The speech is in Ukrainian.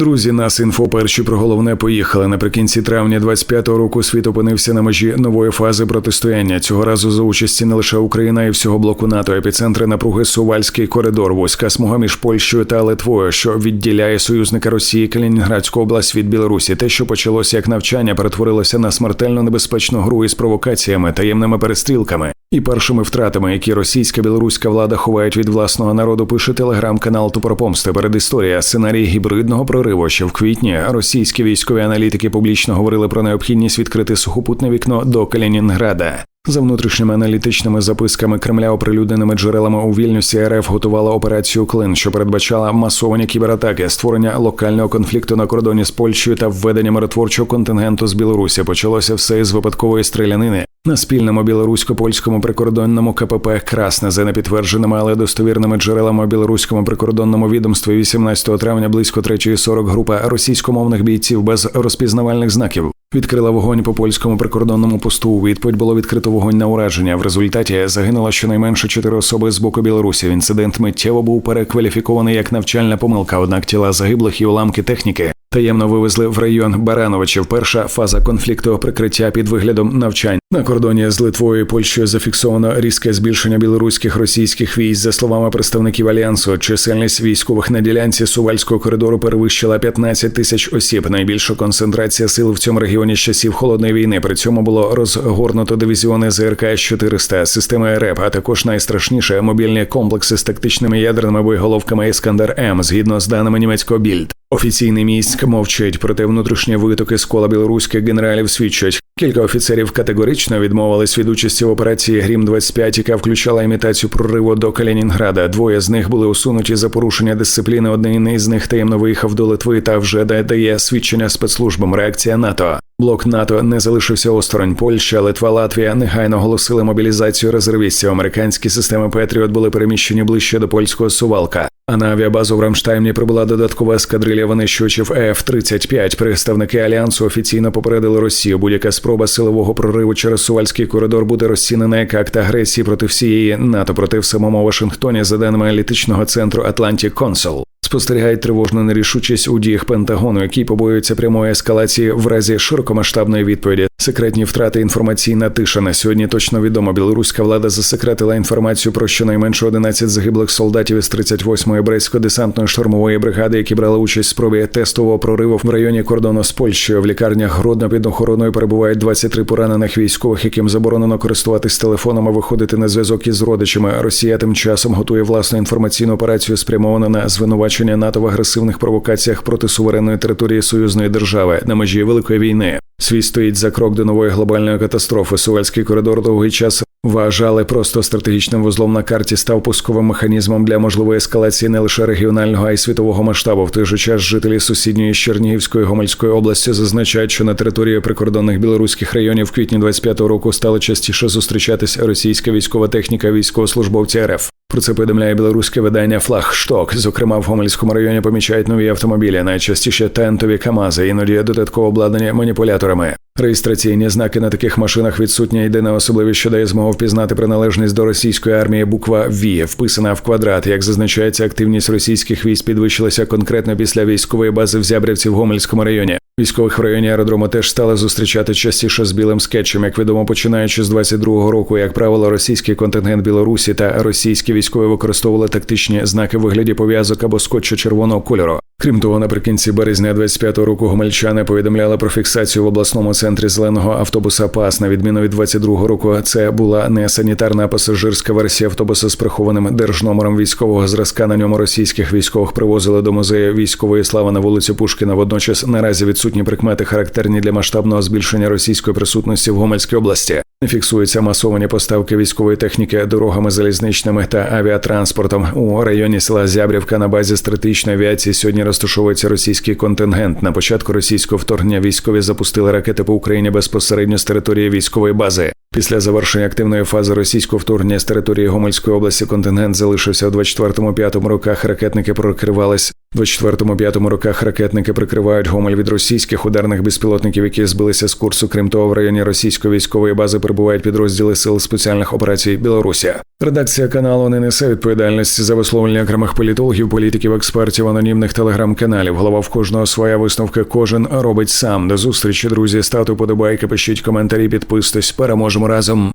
Друзі, нас інфо перші про головне поїхали. Наприкінці травня 25-го року світ опинився на межі нової фази протистояння. Цього разу за участі не лише Україна і всього блоку НАТО. Епіцентри напруги Сувальський коридор, вузька смуга між Польщею та Литвою, що відділяє союзника Росії Калінінградську область від Білорусі. Те, що почалося як навчання, перетворилося на смертельно небезпечну гру із провокаціями, таємними перестрілками і першими втратами, які російська білоруська влада ховають від власного народу. Пише телеграм-канал Тупоропомсти. Перед історія сценарій гібридного прориву. Ще в квітні російські військові аналітики публічно говорили про необхідність відкрити сухопутне вікно до Калінінграда. За внутрішніми аналітичними записками Кремля, оприлюдненими джерелами у Вільнюсі, РФ готувала операцію Клин, що передбачала масовані кібератаки, створення локального конфлікту на кордоні з Польщею та введення миротворчого контингенту з Білорусі. Почалося все із випадкової стрілянини. На спільному білорусько-польському прикордонному КПП Красне за непідтвердженими, але достовірними джерелами у білоруському прикордонному відомстві 18 травня близько 3.40 група російськомовних бійців без розпізнавальних знаків відкрила вогонь по польському прикордонному посту. У Відповідь було відкрито вогонь на ураження. В результаті загинуло щонайменше чотири особи з боку Білорусі. Інцидент миттєво був перекваліфікований як навчальна помилка. Однак тіла загиблих і уламки техніки таємно вивезли в район Барановичів. Перша фаза конфлікту прикриття під виглядом навчань на кордоні з Литвою і Польщею зафіксовано різке збільшення білоруських російських військ. За словами представників альянсу, чисельність військових на ділянці сувальського коридору перевищила 15 тисяч осіб. Найбільша концентрація сил в цьому регіоні з часів холодної війни. При цьому було розгорнуто дивізіони ЗРК 400 системи РЕП, а також найстрашніше мобільні комплекси з тактичними ядерними боєголовками Іскандер М згідно з даними німецького більд. Офіційний міськ мовчить, проте внутрішні витоки з кола білоруських генералів свідчать. Кілька офіцерів категорично відмовились від участі в операції Грім 25 яка включала імітацію прориву до Калінінграда. Двоє з них були усунуті за порушення дисципліни. Один із них таємно виїхав до Литви та вже дає свідчення спецслужбам. Реакція НАТО. Блок НАТО не залишився осторонь. Польща, Литва, Латвія негайно оголосили мобілізацію резервістів. Американські системи Петріот були переміщені ближче до польського сувалка. А на авіабазу в Рамштаймні прибула додаткова ескадрилья винищувачів F-35. Представники альянсу офіційно попередили Росію. Будь-яка спроба силового прориву через сувальський коридор буде розцінена як акт агресії проти всієї НАТО проти в самому Вашингтоні, за даними аналітичного центру Atlantic Council спостерігають тривожну нерішучість у діях Пентагону, який побоюється прямої ескалації в разі широкомасштабної відповіді. Секретні втрати інформаційна тиша на сьогодні точно відомо. Білоруська влада засекретила інформацію про щонайменше 11 загиблих солдатів із 38-ї брейсько-десантної штурмової бригади, які брали участь в спробі тестового прориву в районі кордону з Польщею. В лікарнях Гродно під охороною перебувають 23 поранених військових, яким заборонено користуватись телефоном і виходити на зв'язок із родичами. Росія тим часом готує власну інформаційну операцію, спрямовану на звинувачення НАТО в агресивних провокаціях проти суверенної території союзної держави на межі великої війни. Світ стоїть за крок до нової глобальної катастрофи. Сувальський коридор довгий час вважали просто стратегічним вузлом на карті, став пусковим механізмом для можливої ескалації не лише регіонального, а й світового масштабу. В той же час жителі сусідньої Чернігівської Гомельської області зазначають, що на території прикордонних білоруських районів в квітні 25-го року стали частіше зустрічатись російська військова техніка, військовослужбовці РФ. Про це повідомляє білоруське видання Флагшток. Зокрема, в Гомельському районі помічають нові автомобілі, найчастіше тентові Камази, іноді додатково обладнані маніпуляторами. Реєстраційні знаки на таких машинах відсутня єдина особливість, що дає змогу впізнати приналежність до російської армії. Буква Ві вписана в квадрат. Як зазначається, активність російських військ підвищилася конкретно після військової бази в Зябрівці в Гомельському районі. Військових в районі аеродрому теж стали зустрічати частіше з білим скетчем, як відомо, починаючи з 22-го року, як правило, російський контингент Білорусі та російські військові використовували тактичні знаки вигляді пов'язок або скотчу червоного кольору. Крім того, наприкінці березня 25-го року гомельчани повідомляли про фіксацію в обласному центрі зеленого автобуса ПАС. На відміну від 22-го року, це була не санітарна пасажирська версія автобуса з прихованим держномером військового зразка. На ньому російських військових привозили до музею військової слави на вулицю Пушкіна. Водночас наразі відсутні прикмети характерні для масштабного збільшення російської присутності в Гомельській області. Не фіксуються масовані поставки військової техніки дорогами залізничними та авіатранспортом у районі села Зябрівка на базі стратегічної авіації. Сьогодні розташовується російський контингент. На початку російського вторгнення військові запустили ракети по Україні безпосередньо з території військової бази. Після завершення активної фази російського вторгнення з території Гомельської області контингент залишився у 24-5 роках. Ракетники прикривались. У 24-5 роках ракетники прикривають Гомель від російських ударних безпілотників, які збилися з курсу. Крім того, в районі російської військової бази перебувають підрозділи сил спеціальних операцій Білорусі. Редакція каналу не несе відповідальності за висловлення окремих політологів, політиків, експертів, анонімних телеграм-каналів. Голова в кожного своя висновка. Кожен робить сам. До зустрічі, друзі. Ставте подобайки, пишіть коментарі, підписуйтесь. Переможемо разом.